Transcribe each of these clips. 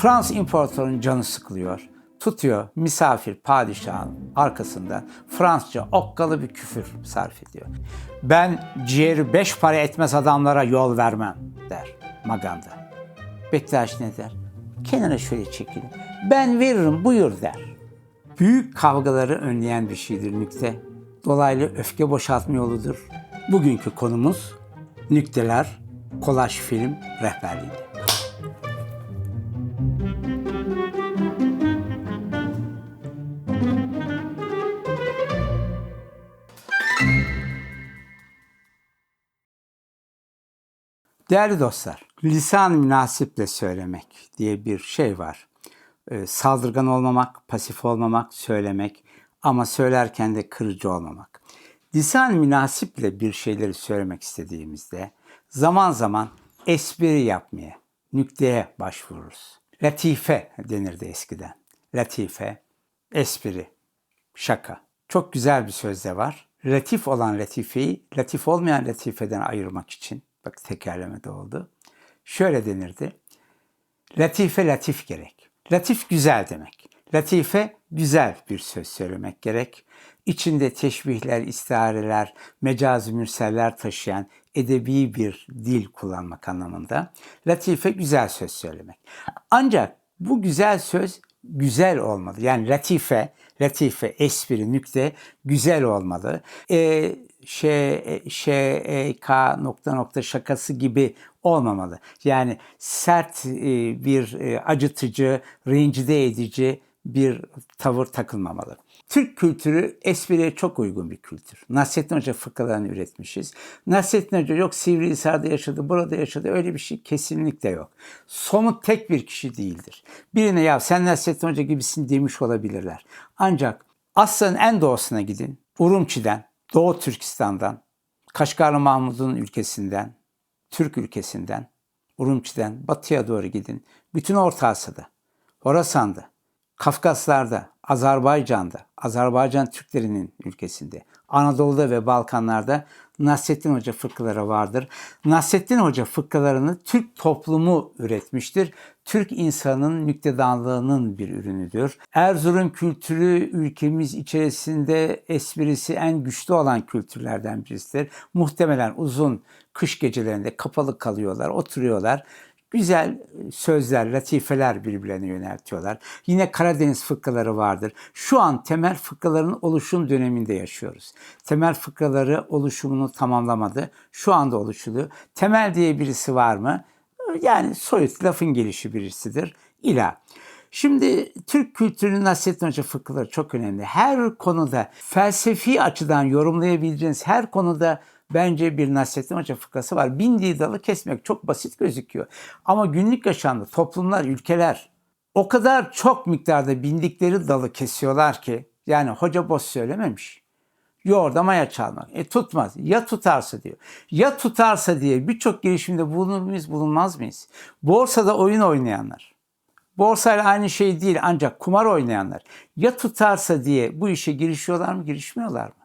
Fransız imparatorunun canı sıkılıyor. Tutuyor misafir padişahın arkasında Fransızca okkalı bir küfür sarf ediyor. Ben ciğeri beş para etmez adamlara yol vermem der Maganda. Bektaş ne der? Kenara şöyle çekilin. Ben veririm buyur der. Büyük kavgaları önleyen bir şeydir nükte. Dolaylı öfke boşaltma yoludur. Bugünkü konumuz nükteler, kolaj film rehberliğinde. Değerli dostlar, lisan münasiple söylemek diye bir şey var. Ee, saldırgan olmamak, pasif olmamak, söylemek ama söylerken de kırıcı olmamak. Lisan münasiple bir şeyleri söylemek istediğimizde zaman zaman espri yapmaya, nükteye başvururuz. Latife denirdi eskiden. Latife, espri, şaka. Çok güzel bir söz de var. Latif olan latifeyi latif olmayan latifeden ayırmak için, bak tekerleme de oldu. Şöyle denirdi. Latife latif gerek. Latif güzel demek. Latife güzel bir söz söylemek gerek. İçinde teşbihler, istiareler, mecazi mürseller taşıyan edebi bir dil kullanmak anlamında. Latife güzel söz söylemek. Ancak bu güzel söz güzel olmalı. Yani latife, latife, espri, nükte güzel olmalı. E, şey, şey, e, k nokta nokta şakası gibi olmamalı. Yani sert e, bir e, acıtıcı, rencide edici bir tavır takılmamalı. Türk kültürü espriye çok uygun bir kültür. Nasrettin Hoca fıkralarını üretmişiz. Nasrettin Hoca yok Sivrihisar'da yaşadı, burada yaşadı öyle bir şey kesinlikle yok. Somut tek bir kişi değildir. Birine ya sen Nasrettin Hoca gibisin demiş olabilirler. Ancak Asya'nın en doğusuna gidin. Urumçi'den, Doğu Türkistan'dan, Kaşgarlı Mahmud'un ülkesinden, Türk ülkesinden, Urumçi'den batıya doğru gidin. Bütün Orta Asya'da, Horasan'da, Kafkaslar'da, Azerbaycan'da, Azerbaycan Türklerinin ülkesinde, Anadolu'da ve Balkanlar'da Nasrettin Hoca fıkraları vardır. Nasrettin Hoca fıkralarını Türk toplumu üretmiştir. Türk insanın nüktedanlığının bir ürünüdür. Erzurum kültürü ülkemiz içerisinde esprisi en güçlü olan kültürlerden birisidir. Muhtemelen uzun kış gecelerinde kapalı kalıyorlar, oturuyorlar güzel sözler, latifeler birbirlerine yöneltiyorlar. Yine Karadeniz fıkraları vardır. Şu an temel fıkraların oluşum döneminde yaşıyoruz. Temel fıkraları oluşumunu tamamlamadı. Şu anda oluşuluyor. Temel diye birisi var mı? Yani soyut lafın gelişi birisidir. İla. Şimdi Türk kültürünün Nasrettin Hoca fıkraları çok önemli. Her konuda felsefi açıdan yorumlayabileceğiniz her konuda bence bir Nasrettin Hoca fıkrası var. Bindiği dalı kesmek çok basit gözüküyor. Ama günlük yaşamda toplumlar, ülkeler o kadar çok miktarda bindikleri dalı kesiyorlar ki yani hoca boş söylememiş. Yoğurda maya çalmak. E tutmaz. Ya tutarsa diyor. Ya tutarsa diye birçok girişimde bulunur muyuz, bulunmaz mıyız? Borsada oyun oynayanlar. Borsayla aynı şey değil ancak kumar oynayanlar. Ya tutarsa diye bu işe girişiyorlar mı, girişmiyorlar mı?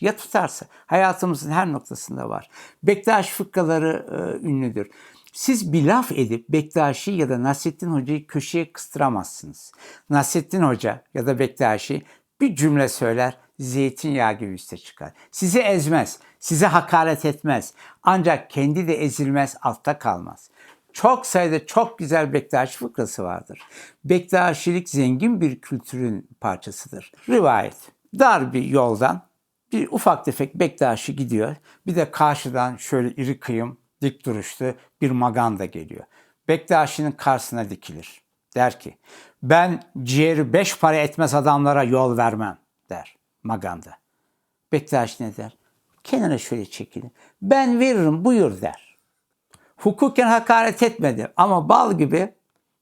Ya tutarsa. Hayatımızın her noktasında var. Bektaş fıkraları e, ünlüdür. Siz bir laf edip Bektaşi ya da Nasrettin Hoca'yı köşeye kıstıramazsınız. Nasrettin Hoca ya da Bektaşi bir cümle söyler, zeytinyağı gibi üste çıkar. Sizi ezmez, size hakaret etmez. Ancak kendi de ezilmez, altta kalmaz. Çok sayıda çok güzel Bektaşi fıkrası vardır. Bektaşilik zengin bir kültürün parçasıdır. Rivayet. Dar bir yoldan bir ufak tefek Bektaşi gidiyor. Bir de karşıdan şöyle iri kıyım, dik duruşlu bir maganda geliyor. Bektaşi'nin karşısına dikilir. Der ki, ben ciğeri beş para etmez adamlara yol vermem der maganda. Bektaşi ne der? Kenara şöyle çekilin. Ben veririm buyur der. Hukuken hakaret etmedi ama bal gibi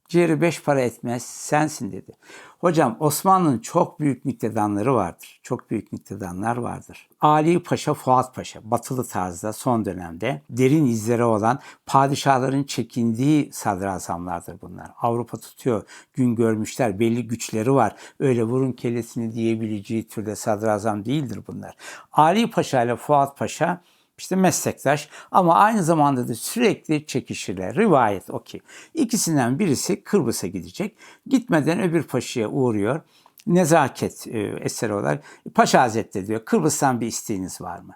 ciğeri beş para etmez sensin dedi. Hocam Osmanlı'nın çok büyük miktedanları vardır. Çok büyük miktedanlar vardır. Ali Paşa, Fuat Paşa batılı tarzda son dönemde derin izleri olan padişahların çekindiği sadrazamlardır bunlar. Avrupa tutuyor, gün görmüşler, belli güçleri var. Öyle vurun kellesini diyebileceği türde sadrazam değildir bunlar. Ali Paşa ile Fuat Paşa işte meslektaş ama aynı zamanda da sürekli çekişirler. Rivayet o ki. İkisinden birisi Kıbrıs'a gidecek. Gitmeden öbür paşaya uğruyor. Nezaket e, eseri olarak Paşa Hazretleri diyor Kıbrıs'tan bir isteğiniz var mı?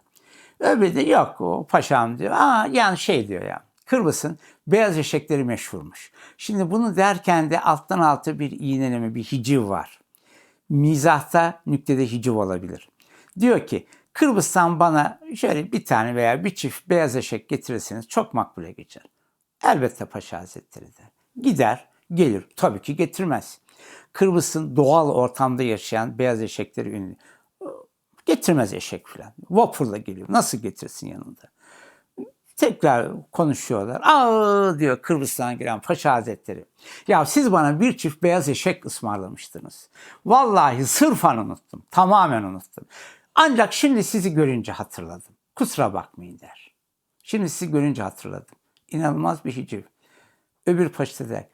Öbürü de yok o paşam diyor. Aa yani şey diyor ya. Kıbrıs'ın beyaz eşekleri meşhurmuş. Şimdi bunu derken de alttan alta bir iğneleme, bir hiciv var. Mizahta nüktede hiciv olabilir. Diyor ki Kıbrıs'tan bana şöyle bir tane veya bir çift beyaz eşek getirirseniz çok makbule geçer. Elbette Paşa Hazretleri der. Gider, gelir. Tabii ki getirmez. Kıbrıs'ın doğal ortamda yaşayan beyaz eşekleri ünlü. Getirmez eşek falan. Vapurla geliyor. Nasıl getirsin yanında? Tekrar konuşuyorlar. Aa diyor Kıbrıs'tan gelen Paşa Hazretleri. Ya siz bana bir çift beyaz eşek ısmarlamıştınız. Vallahi sırfan unuttum. Tamamen unuttum. Ancak şimdi sizi görünce hatırladım. Kusura bakmayın der. Şimdi sizi görünce hatırladım. İnanılmaz bir hiciv. Öbür paşa der.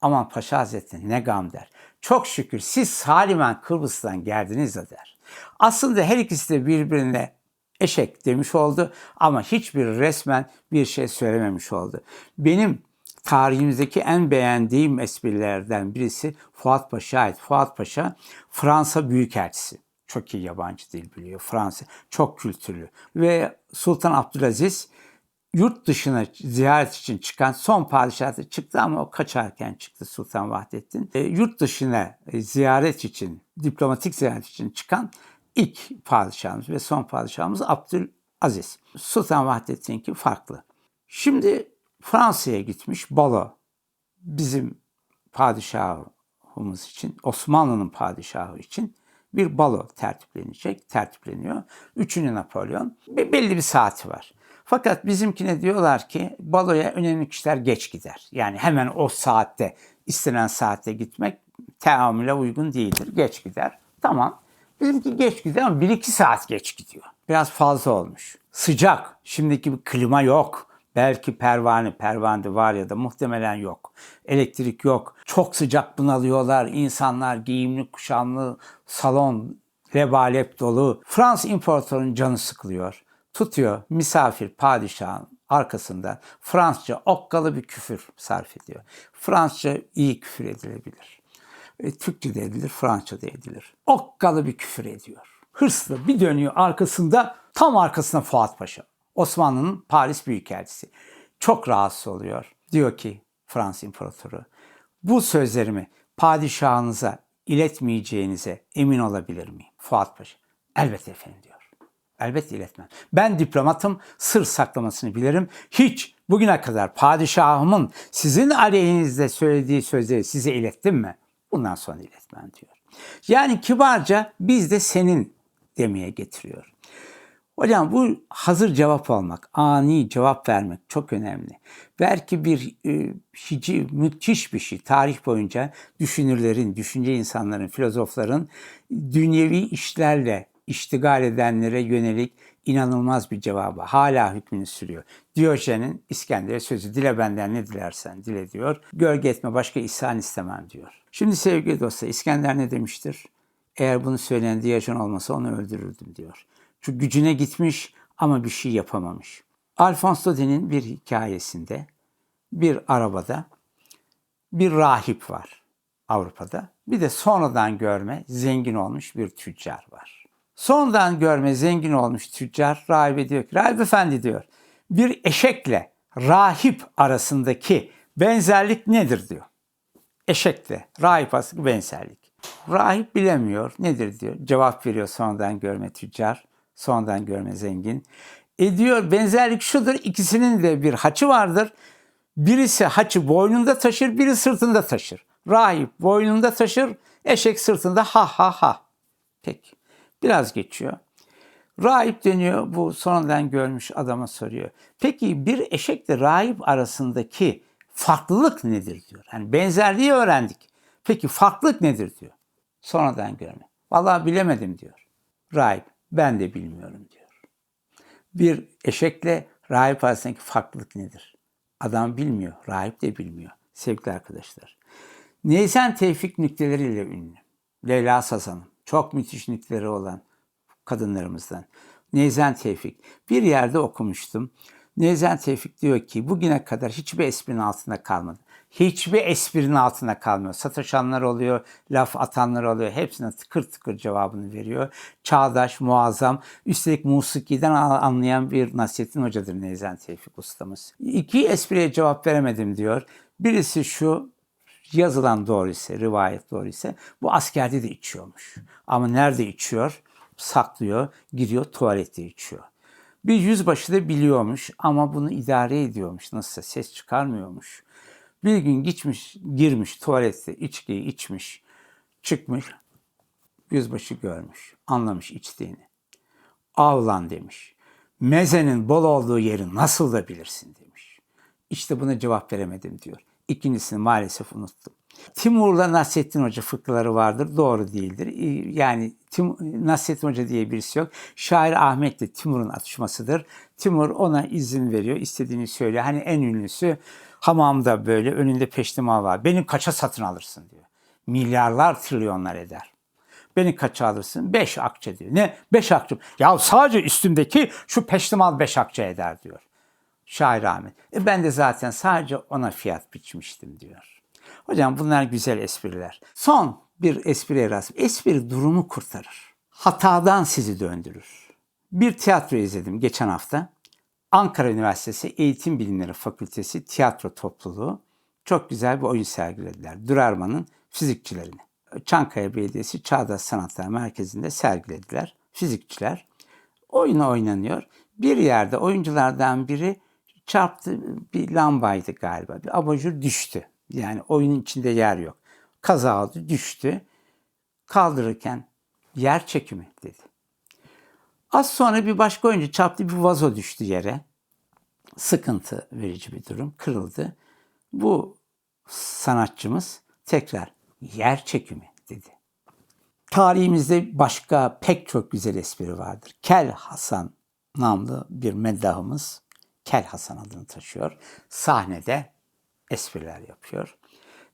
Aman Paşa Hazretleri ne gam der. Çok şükür siz salimen Kıbrıs'tan geldiniz de der. Aslında her ikisi de birbirine eşek demiş oldu ama hiçbir resmen bir şey söylememiş oldu. Benim tarihimizdeki en beğendiğim esprilerden birisi Fuat Paşa'ya ait. Fuat Paşa Fransa Büyükelçisi. Çok iyi yabancı dil biliyor. Fransa çok kültürlü. Ve Sultan Abdülaziz yurt dışına ziyaret için çıkan son padişah çıktı ama o kaçarken çıktı Sultan Vahdettin. E, yurt dışına ziyaret için, diplomatik ziyaret için çıkan ilk padişahımız ve son padişahımız Abdülaziz. Sultan Vahdettin'inki farklı. Şimdi Fransa'ya gitmiş Balo. Bizim padişahımız için, Osmanlı'nın padişahı için bir balo tertiplenecek, tertipleniyor. Üçüncü Napolyon. Belli bir saati var. Fakat bizimkine diyorlar ki baloya önemli kişiler geç gider. Yani hemen o saatte, istenen saatte gitmek teamüle uygun değildir. Geç gider. Tamam. Bizimki geç gidiyor ama 1-2 saat geç gidiyor. Biraz fazla olmuş. Sıcak. Şimdiki bir klima yok. Belki pervane, pervane var ya da muhtemelen yok. Elektrik yok. Çok sıcak bunalıyorlar. İnsanlar giyimli, kuşamlı, salon lebalep dolu. Fransız imparatorun canı sıkılıyor. Tutuyor misafir padişahın arkasında Fransızca okkalı bir küfür sarf ediyor. Fransızca iyi küfür edilebilir. E, Türkçe de edilir, Fransızca da edilir. Okkalı bir küfür ediyor. Hırslı bir dönüyor arkasında tam arkasında Fuat Paşa. Osmanlı'nın Paris Büyükelçisi. Çok rahatsız oluyor. Diyor ki Fransız İmparatoru bu sözlerimi padişahınıza iletmeyeceğinize emin olabilir miyim? Fuat Paşa. Elbette efendim diyor. Elbette iletmem. Ben diplomatım, sır saklamasını bilirim. Hiç bugüne kadar padişahımın sizin aleyhinizde söylediği sözleri size ilettim mi? Bundan sonra iletmem diyor. Yani kibarca biz de senin demeye getiriyor. Hocam bu hazır cevap almak, ani cevap vermek çok önemli. Belki bir e, hici, müthiş bir şey. Tarih boyunca düşünürlerin, düşünce insanların, filozofların dünyevi işlerle iştigal edenlere yönelik inanılmaz bir cevabı. Hala hükmünü sürüyor. Diyojen'in İskender'e sözü dile benden ne dilersen dile diyor. Gölge etme başka ihsan istemem diyor. Şimdi sevgili dostlar İskender ne demiştir? Eğer bunu söyleyen Diyojen olmasa onu öldürürdüm diyor. Çünkü gücüne gitmiş ama bir şey yapamamış. Alphonse Daudet bir hikayesinde bir arabada bir rahip var Avrupa'da. Bir de sonradan görme zengin olmuş bir tüccar var. Sonradan görme zengin olmuş tüccar rahibe diyor ki rahip efendi diyor bir eşekle rahip arasındaki benzerlik nedir diyor. Eşekle rahip arasındaki benzerlik. Rahip bilemiyor nedir diyor. Cevap veriyor sonradan görme tüccar. Sonradan görme zengin. E diyor benzerlik şudur ikisinin de bir haçı vardır. Birisi haçı boynunda taşır, biri sırtında taşır. Rahip boynunda taşır, eşek sırtında ha ha ha. Peki. Biraz geçiyor. Rahip dönüyor bu sonradan görmüş adama soruyor. Peki bir eşekle rahip arasındaki farklılık nedir diyor. Yani benzerliği öğrendik. Peki farklılık nedir diyor. Sonradan görme. Vallahi bilemedim diyor. Rahip ben de bilmiyorum diyor. Bir eşekle rahip arasındaki farklılık nedir? Adam bilmiyor, rahip de bilmiyor sevgili arkadaşlar. Neysen Tevfik nükteleriyle ünlü. Leyla Sazan'ın çok müthiş nükteleri olan kadınlarımızdan. Neyzen Tevfik. Bir yerde okumuştum. Neyzen Tevfik diyor ki bugüne kadar hiçbir esprinin altında kalmadı. Hiçbir esprinin altında kalmıyor. Sataşanlar oluyor, laf atanlar oluyor. Hepsine tıkır tıkır cevabını veriyor. Çağdaş, muazzam, üstelik musikiden anlayan bir Nasrettin Hoca'dır Neyzen Tevfik ustamız. İki espriye cevap veremedim diyor. Birisi şu, yazılan doğru ise, rivayet doğru ise bu askerde de içiyormuş. Ama nerede içiyor? Saklıyor, giriyor tuvalette içiyor. Bir yüzbaşı da biliyormuş ama bunu idare ediyormuş. Nasılsa ses çıkarmıyormuş. Bir gün gitmiş, girmiş tuvalette içkiyi içmiş, çıkmış. Yüzbaşı görmüş, anlamış içtiğini. Avlan demiş. Mezenin bol olduğu yeri nasıl da bilirsin demiş. İşte buna cevap veremedim diyor. İkincisini maalesef unuttum. Timur'la Nasrettin Hoca fıkraları vardır. Doğru değildir. Yani Tim, Nasrettin Hoca diye birisi yok. Şair Ahmet de Timur'un atışmasıdır. Timur ona izin veriyor. istediğini söylüyor. Hani en ünlüsü hamamda böyle önünde peştemal var. Beni kaça satın alırsın diyor. Milyarlar trilyonlar eder. Beni kaça alırsın? Beş akçe diyor. Ne? Beş akçe. Ya sadece üstümdeki şu peştemal beş akçe eder diyor. Şair Ahmet. E ben de zaten sadece ona fiyat biçmiştim diyor. Hocam bunlar güzel espriler. Son bir espriye rast. Espri durumu kurtarır. Hatadan sizi döndürür. Bir tiyatro izledim geçen hafta. Ankara Üniversitesi Eğitim Bilimleri Fakültesi Tiyatro Topluluğu çok güzel bir oyun sergilediler. Dürerman'ın fizikçilerini. Çankaya Belediyesi Çağdaş Sanatlar Merkezi'nde sergilediler. Fizikçiler. Oyunu oynanıyor. Bir yerde oyunculardan biri çarptı bir lambaydı galiba. Bir abajur düştü. Yani oyunun içinde yer yok. Kaza oldu, düştü. Kaldırırken yer çekimi dedi. Az sonra bir başka oyuncu çarptı bir vazo düştü yere. Sıkıntı verici bir durum. Kırıldı. Bu sanatçımız tekrar yer çekimi dedi. Tarihimizde başka pek çok güzel espri vardır. Kel Hasan namlı bir meddahımız Kel Hasan adını taşıyor. Sahnede espriler yapıyor.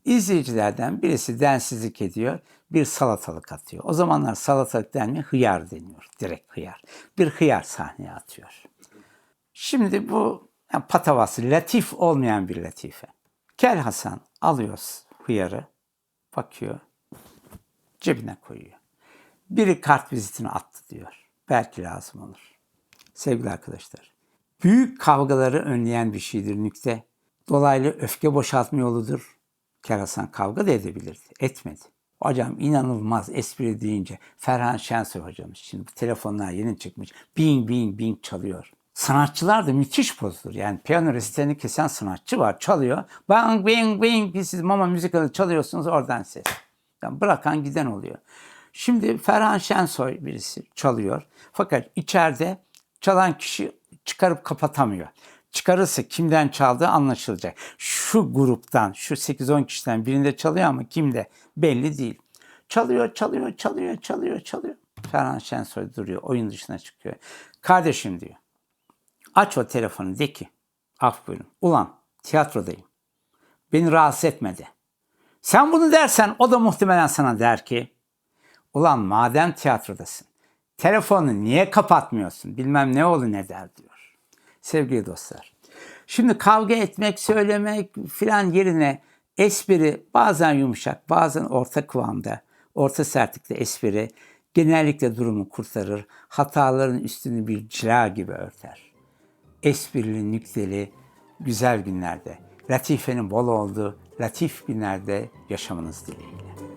İzleyicilerden birisi densizlik ediyor, bir salatalık atıyor. O zamanlar salatalık denmiyor, hıyar deniyor. Direkt hıyar. Bir hıyar sahneye atıyor. Şimdi bu yani patavası, latif olmayan bir latife. Kel Hasan alıyor hıyarı, bakıyor, cebine koyuyor. Biri kart vizitini attı diyor. Belki lazım olur. Sevgili arkadaşlar, büyük kavgaları önleyen bir şeydir nükte. Dolaylı öfke boşaltma yoludur. Kerasan kavga da edebilirdi. Etmedi. Hocam inanılmaz espri deyince Ferhan Şensoy hocamız şimdi telefonlar yeni çıkmış. Bing bing bing çalıyor. Sanatçılar da müthiş bozulur. Yani piyano resitlerini kesen sanatçı var. Çalıyor. Bang bing bing siz mama müzikalı çalıyorsunuz oradan ses. Yani bırakan giden oluyor. Şimdi Ferhan Şensoy birisi çalıyor. Fakat içeride çalan kişi çıkarıp kapatamıyor çıkarırsa kimden çaldığı anlaşılacak. Şu gruptan, şu 8-10 kişiden birinde çalıyor ama kimde belli değil. Çalıyor, çalıyor, çalıyor, çalıyor, çalıyor. Ferhan Şensoy duruyor, oyun dışına çıkıyor. Kardeşim diyor, aç o telefonu de ki, af buyurun, ulan tiyatrodayım. Beni rahatsız etmedi. Sen bunu dersen o da muhtemelen sana der ki, ulan madem tiyatrodasın, telefonu niye kapatmıyorsun bilmem ne oldu ne der diyor sevgili dostlar. Şimdi kavga etmek, söylemek filan yerine espri bazen yumuşak, bazen orta kıvamda, orta sertlikte espri genellikle durumu kurtarır, hataların üstünü bir cila gibi örter. Esprili, nükteli, güzel günlerde, latifenin bol olduğu latif günlerde yaşamanız dileğiyle.